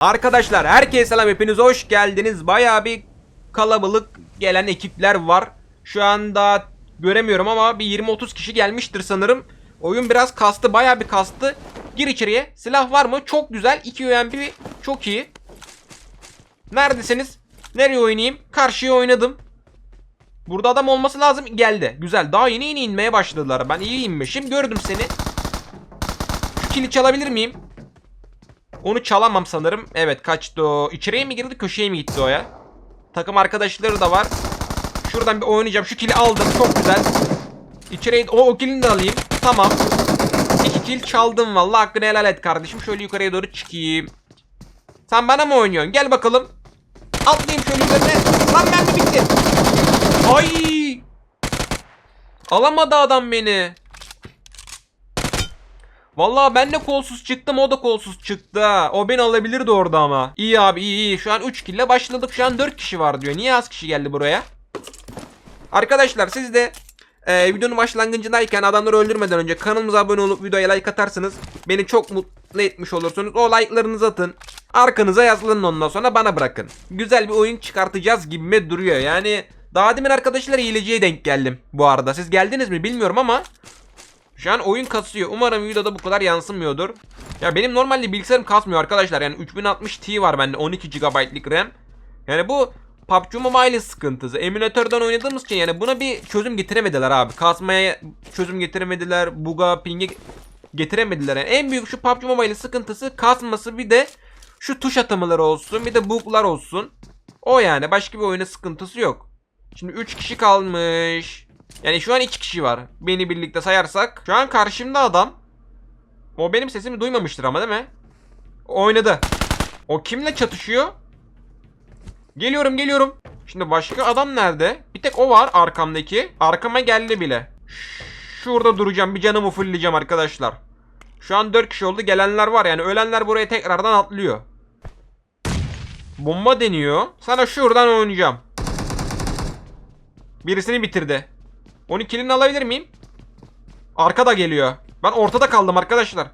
Arkadaşlar herkese selam hepiniz hoş geldiniz. Baya bir kalabalık gelen ekipler var. Şu anda göremiyorum ama bir 20-30 kişi gelmiştir sanırım. Oyun biraz kastı baya bir kastı. Gir içeriye. Silah var mı? Çok güzel. 2 UMP çok iyi. Neredesiniz? Nereye oynayayım? Karşıya oynadım. Burada adam olması lazım. Geldi. Güzel. Daha yeni yeni inmeye başladılar. Ben iyi inmişim. Gördüm seni. Şu kili çalabilir miyim? Onu çalamam sanırım. Evet kaçtı o. İçeriye mi girdi köşeye mi gitti o ya? Takım arkadaşları da var. Şuradan bir oynayacağım. Şu kili aldım. Çok güzel. İçeriye o, o kilini de alayım. Tamam. İki kill çaldım vallahi hakkını helal et kardeşim. Şöyle yukarıya doğru çıkayım. Sen bana mı oynuyorsun? Gel bakalım. Atlayayım şöyle üzerine. Lan ben de bitti. Ay. Alamadı adam beni. Vallahi ben de kolsuz çıktım o da kolsuz çıktı. O beni alabilirdi orada ama. İyi abi iyi iyi. Şu an 3 kille başladık. Şu an 4 kişi var diyor. Niye az kişi geldi buraya? Arkadaşlar siz de e, videonun başlangıcındayken adamları öldürmeden önce kanalımıza abone olup videoya like atarsınız. Beni çok mutlu etmiş olursunuz. O like'larınızı atın. Arkanıza yazılın ondan sonra bana bırakın. Güzel bir oyun çıkartacağız gibime duruyor. Yani daha demin arkadaşlar hileciye denk geldim bu arada. Siz geldiniz mi bilmiyorum ama şu an oyun kasıyor. Umarım videoda bu kadar yansımıyordur. Ya benim normalde bilgisayarım kasmıyor arkadaşlar. Yani 3060 Ti var bende 12 GB'lık RAM. Yani bu PUBG Mobile sıkıntısı. Emülatörden oynadığımız için yani buna bir çözüm getiremediler abi. Kasmaya çözüm getiremediler. Buga, ping'e getiremediler. Yani en büyük şu PUBG Mobile sıkıntısı kasması bir de şu tuş atamaları olsun bir de bug'lar olsun. O yani başka bir oyuna sıkıntısı yok. Şimdi 3 kişi kalmış. Yani şu an 2 kişi var. Beni birlikte sayarsak. Şu an karşımda adam. O benim sesimi duymamıştır ama değil mi? Oynadı. O kimle çatışıyor? Geliyorum geliyorum. Şimdi başka adam nerede? Bir tek o var arkamdaki. Arkama geldi bile. Şurada duracağım. Bir canımı fullleyeceğim arkadaşlar. Şu an 4 kişi oldu. Gelenler var yani. Ölenler buraya tekrardan atlıyor. Bomba deniyor. Sana şuradan oynayacağım. Birisini bitirdi. 12'lini alabilir miyim? Arka da geliyor. Ben ortada kaldım arkadaşlar.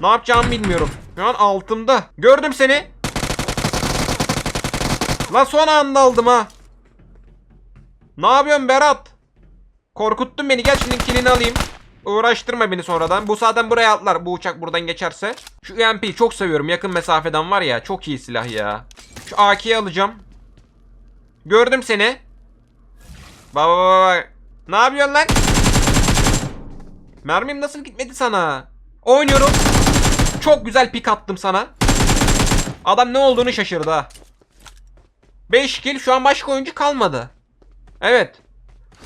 Ne yapacağımı bilmiyorum. Şu an altımda. Gördüm seni. Lan son anda aldım ha. Ne yapıyorsun Berat? Korkuttun beni. Gel şimdi kilini alayım. Uğraştırma beni sonradan. Bu zaten buraya atlar. Bu uçak buradan geçerse. Şu UMP'yi çok seviyorum. Yakın mesafeden var ya. Çok iyi silah ya. Şu AK'yi alacağım. Gördüm seni. Baba baba baba. Ne yapıyorsun lan? Mermim nasıl gitmedi sana? Oynuyorum. Çok güzel pik attım sana. Adam ne olduğunu şaşırdı ha. 5 kill şu an başka oyuncu kalmadı. Evet.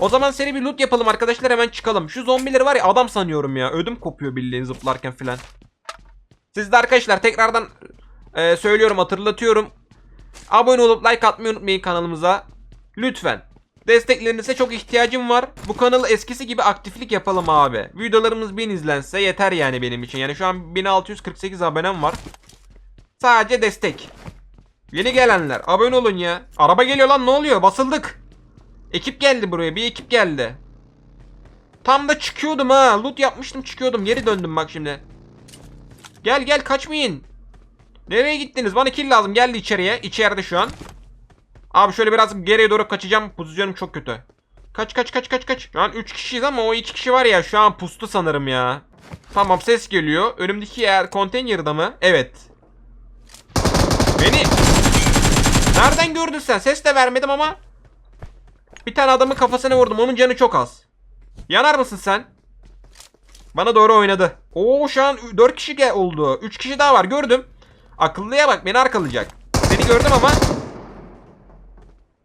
O zaman seri bir loot yapalım arkadaşlar hemen çıkalım. Şu zombileri var ya adam sanıyorum ya. Ödüm kopuyor bildiğin zıplarken filan. Siz de arkadaşlar tekrardan e, söylüyorum hatırlatıyorum. Abone olup like atmayı unutmayın kanalımıza. Lütfen. Desteklerinize çok ihtiyacım var. Bu kanalı eskisi gibi aktiflik yapalım abi. Videolarımız 1000 izlense yeter yani benim için. Yani şu an 1648 abonem var. Sadece destek. Yeni gelenler abone olun ya. Araba geliyor lan ne oluyor? Basıldık. Ekip geldi buraya. Bir ekip geldi. Tam da çıkıyordum ha. Loot yapmıştım çıkıyordum. Geri döndüm bak şimdi. Gel gel kaçmayın. Nereye gittiniz? Bana kill lazım. Geldi içeriye. İçeride şu an. Abi şöyle biraz geriye doğru kaçacağım. Pozisyonum çok kötü. Kaç kaç kaç kaç kaç. Şu an 3 kişiyiz ama o 2 kişi var ya şu an pustu sanırım ya. Tamam ses geliyor. Önümdeki yer konteynerda mı? Evet. Beni. Nereden gördün sen? Ses de vermedim ama. Bir tane adamın kafasına vurdum. Onun canı çok az. Yanar mısın sen? Bana doğru oynadı. Oo şu an 4 kişi oldu. 3 kişi daha var gördüm. Akıllıya bak beni arkalayacak. Seni gördüm ama.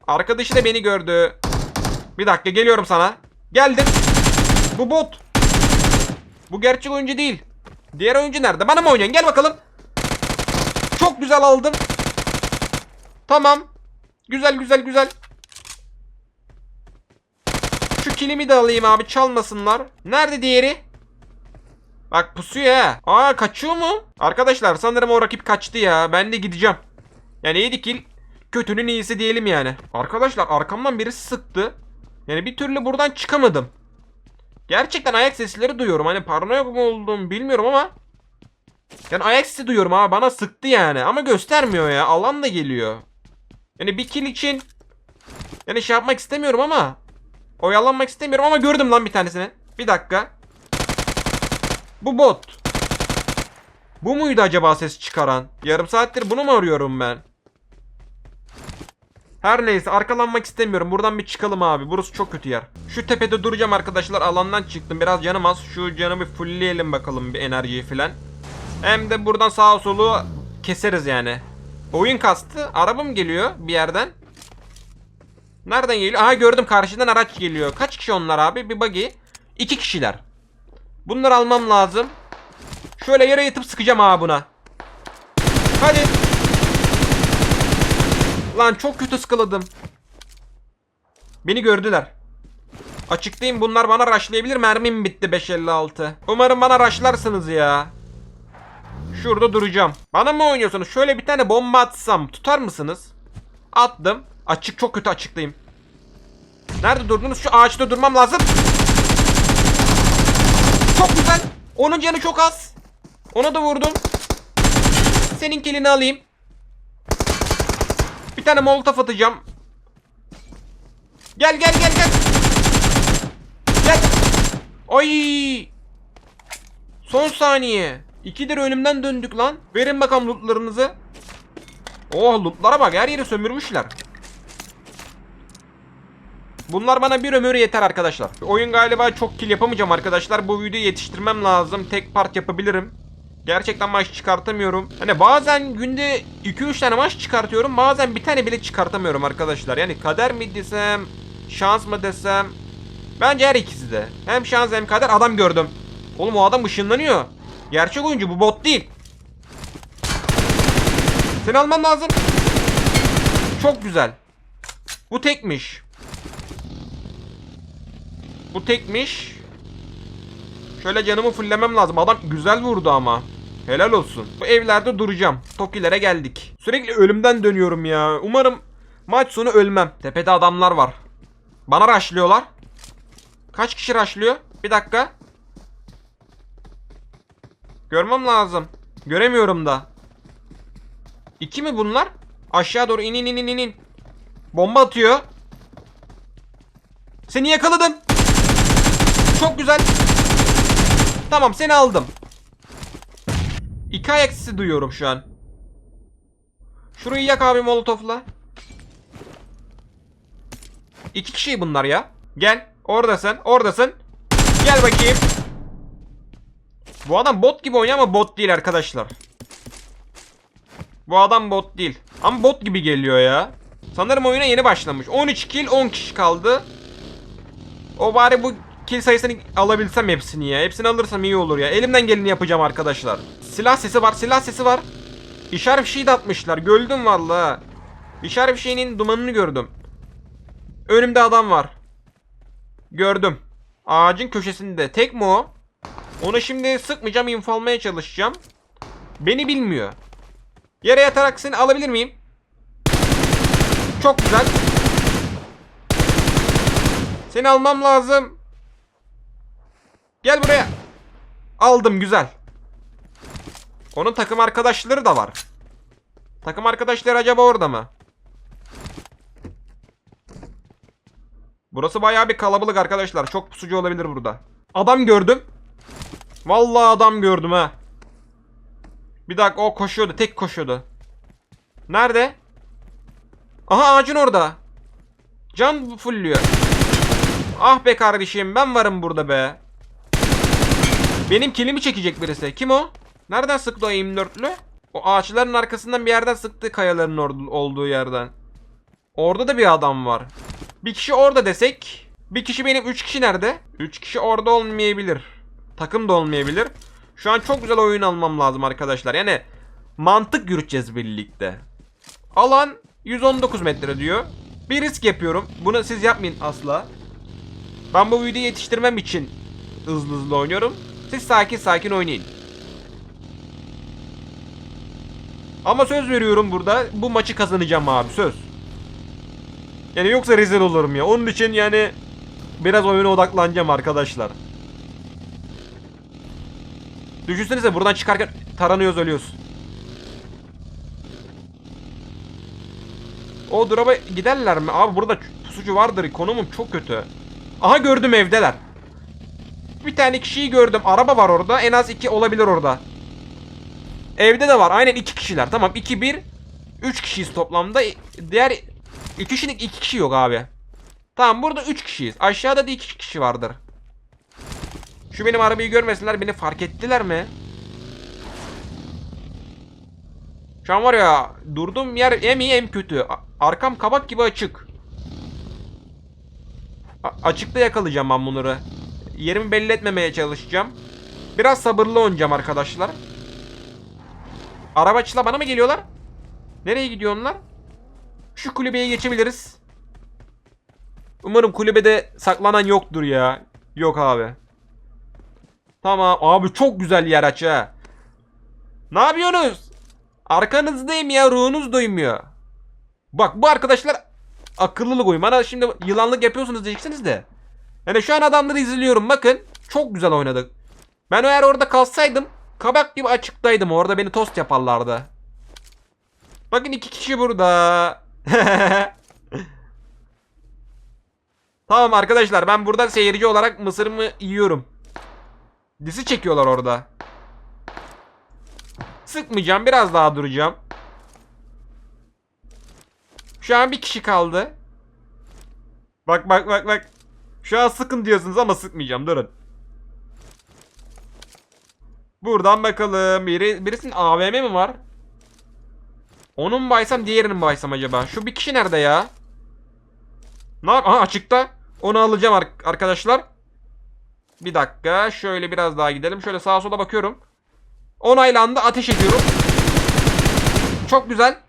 Arkadaşı da beni gördü. Bir dakika geliyorum sana. Geldim. Bu bot. Bu gerçek oyuncu değil. Diğer oyuncu nerede? Bana mı oynuyorsun? Gel bakalım. Çok güzel aldım. Tamam. Güzel güzel güzel. Şu kilimi de alayım abi çalmasınlar. Nerede diğeri? Bak pusuyor ha. Aa kaçıyor mu? Arkadaşlar sanırım o rakip kaçtı ya. Ben de gideceğim. Yani 7 kill kötünün iyisi diyelim yani. Arkadaşlar arkamdan birisi sıktı. Yani bir türlü buradan çıkamadım. Gerçekten ayak sesleri duyuyorum. Hani paranoyak mı oldum bilmiyorum ama. Yani ayak sesi duyuyorum abi bana sıktı yani ama göstermiyor ya alan da geliyor. Yani bir kill için yani şey yapmak istemiyorum ama oyalanmak istemiyorum ama gördüm lan bir tanesini. Bir dakika. Bu bot. Bu muydu acaba ses çıkaran? Yarım saattir bunu mu arıyorum ben? Her neyse arkalanmak istemiyorum. Buradan bir çıkalım abi. Burası çok kötü yer. Şu tepede duracağım arkadaşlar. Alandan çıktım. Biraz canım az. Şu canımı fullleyelim bakalım bir enerjiyi filan. Hem de buradan sağa solu keseriz yani. Oyun kastı. Araba mı geliyor bir yerden? Nereden geliyor? Aha gördüm karşıdan araç geliyor. Kaç kişi onlar abi? Bir buggy. İki kişiler. Bunları almam lazım. Şöyle yere yatıp sıkacağım abi buna. Hadi. Lan çok kötü sıkıladım. Beni gördüler. Açıktayım bunlar bana raşlayabilir. Mermim bitti 556. Umarım bana raşlarsınız ya. Şurada duracağım. Bana mı oynuyorsunuz? Şöyle bir tane bomba atsam tutar mısınız? Attım. Açık çok kötü açıktayım. Nerede durdunuz? Şu ağaçta durmam lazım. Çok güzel. Onun canı çok az. Ona da vurdum. Senin kilini alayım. Bir tane molotof atacağım. Gel gel gel gel. Gel. Ay. Son saniye. İkidir önümden döndük lan. Verin bakalım lootlarınızı. Oh lootlara bak her yeri sömürmüşler. Bunlar bana bir ömür yeter arkadaşlar. Oyun galiba çok kill yapamayacağım arkadaşlar. Bu videoyu yetiştirmem lazım. Tek part yapabilirim. Gerçekten maç çıkartamıyorum. Hani bazen günde 2-3 tane maç çıkartıyorum. Bazen bir tane bile çıkartamıyorum arkadaşlar. Yani kader mi desem, şans mı desem. Bence her ikisi de. Hem şans hem kader adam gördüm. Oğlum o adam ışınlanıyor. Gerçek oyuncu bu bot değil. Seni almam lazım. Çok güzel. Bu tekmiş. Bu tekmiş. Şöyle canımı fullemem lazım. Adam güzel vurdu ama. Helal olsun. Bu evlerde duracağım. Tokilere geldik. Sürekli ölümden dönüyorum ya. Umarım maç sonu ölmem. Tepede adamlar var. Bana raşlıyorlar. Kaç kişi raşlıyor? Bir dakika. Görmem lazım. Göremiyorum da. İki mi bunlar? Aşağı doğru in in in in in. Bomba atıyor. Seni yakaladım. Çok güzel. Tamam seni aldım. İki ayak sesi duyuyorum şu an. Şurayı yak abi molotofla. İki kişi bunlar ya. Gel. Oradasın. Oradasın. Gel bakayım. Bu adam bot gibi oynuyor ama bot değil arkadaşlar. Bu adam bot değil. Ama bot gibi geliyor ya. Sanırım oyuna yeni başlamış. 13 kill 10 kişi kaldı. O bari bu kill sayısını alabilsem hepsini ya. Hepsini alırsam iyi olur ya. Elimden geleni yapacağım arkadaşlar. Silah sesi var, silah sesi var. İşaret fişeği de atmışlar. Gördüm vallahi. İşaret fişeğinin dumanını gördüm. Önümde adam var. Gördüm. Ağacın köşesinde. Tek mi o? Onu şimdi sıkmayacağım, info çalışacağım. Beni bilmiyor. Yere yatarak seni alabilir miyim? Çok güzel. Seni almam lazım. Gel buraya. Aldım güzel. Onun takım arkadaşları da var. Takım arkadaşları acaba orada mı? Burası bayağı bir kalabalık arkadaşlar. Çok pusucu olabilir burada. Adam gördüm. Vallahi adam gördüm ha. Bir dakika o koşuyordu. Tek koşuyordu. Nerede? Aha ağacın orada. Can fulluyor. Ah be kardeşim ben varım burada be. Benim kilimi çekecek birisi. Kim o? Nereden sıktı o M4'lü? O ağaçların arkasından bir yerden sıktı kayaların olduğu yerden. Orada da bir adam var. Bir kişi orada desek. Bir kişi benim. Üç kişi nerede? Üç kişi orada olmayabilir. Takım da olmayabilir. Şu an çok güzel oyun almam lazım arkadaşlar. Yani mantık yürüteceğiz birlikte. Alan 119 metre diyor. Bir risk yapıyorum. Bunu siz yapmayın asla. Ben bu videoyu yetiştirmem için hızlı hızlı oynuyorum. Siz sakin sakin oynayın. Ama söz veriyorum burada bu maçı kazanacağım abi söz. Yani yoksa rezil olurum ya. Onun için yani biraz oyuna odaklanacağım arkadaşlar. Düşünsenize buradan çıkarken taranıyoruz ölüyoruz. O drop'a giderler mi? Abi burada pusucu vardır. Konumum çok kötü. Aha gördüm evdeler. Bir tane kişiyi gördüm. Araba var orada. En az iki olabilir orada. Evde de var. Aynen iki kişiler. Tamam 2 1 3 kişiyiz toplamda. Diğer iki kişilik iki kişi yok abi. Tamam burada 3 kişiyiz. Aşağıda da 2 kişi vardır. Şu benim arabayı görmesinler. Beni fark ettiler mi? Şu an var ya durduğum yer hem iyi hem kötü. Arkam kabak gibi açık. A- açıkta yakalayacağım ben bunları. Yerimi belli etmemeye çalışacağım. Biraz sabırlı oynayacağım arkadaşlar. Arabaçılar bana mı geliyorlar? Nereye gidiyor onlar? Şu kulübeye geçebiliriz. Umarım kulübede saklanan yoktur ya. Yok abi. Tamam abi çok güzel yer aç ha. Ne yapıyorsunuz? Arkanızdayım ya ruhunuz doymuyor. Bak bu arkadaşlar akıllılık oyun. Bana şimdi yılanlık yapıyorsunuz diyeceksiniz de. Yani şu an adamları izliyorum bakın. Çok güzel oynadık. Ben eğer orada kalsaydım kabak gibi açıktaydım. Orada beni tost yaparlardı. Bakın iki kişi burada. tamam arkadaşlar ben burada seyirci olarak mısırımı yiyorum. Disi çekiyorlar orada. Sıkmayacağım biraz daha duracağım. Şu an bir kişi kaldı. Bak bak bak bak. Şu an sıkın diyorsunuz ama sıkmayacağım durun. Buradan bakalım. Biri, birisinin AVM mi var? Onun mu baysam diğerini mi baysam acaba? Şu bir kişi nerede ya? Ne yap? Aha açıkta. Onu alacağım ar- arkadaşlar. Bir dakika. Şöyle biraz daha gidelim. Şöyle sağa sola bakıyorum. Onaylandı. Ateş ediyorum. Çok güzel.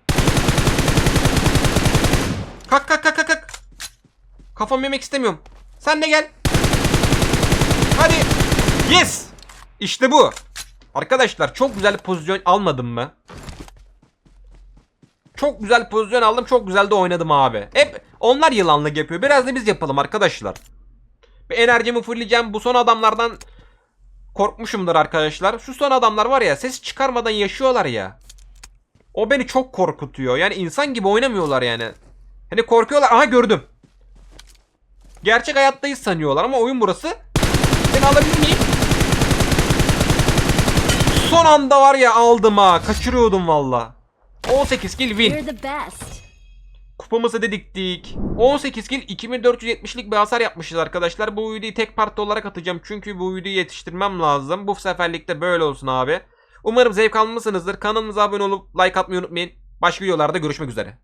Kalk kalk kalk kalk. Kafamı yemek istemiyorum. Sen de gel. Hadi. Yes. İşte bu. Arkadaşlar çok güzel pozisyon almadım mı? Çok güzel pozisyon aldım. Çok güzel de oynadım abi. Hep onlar yılanlık yapıyor. Biraz da biz yapalım arkadaşlar. Bir enerjimi fullleyeceğim. Bu son adamlardan korkmuşumdur arkadaşlar. Şu son adamlar var ya ses çıkarmadan yaşıyorlar ya. O beni çok korkutuyor. Yani insan gibi oynamıyorlar yani. Hani korkuyorlar. Aha gördüm. Gerçek hayattayız sanıyorlar ama oyun burası. Seni alabilir miyim? Son anda var ya aldım ha. Kaçırıyordum valla. 18 kill win. Kupamızı dediktik. 18 kill 2470'lik bir hasar yapmışız arkadaşlar. Bu videoyu tek parti olarak atacağım. Çünkü bu videoyu yetiştirmem lazım. Bu seferlik de böyle olsun abi. Umarım zevk almışsınızdır. Kanalımıza abone olup like atmayı unutmayın. Başka videolarda görüşmek üzere.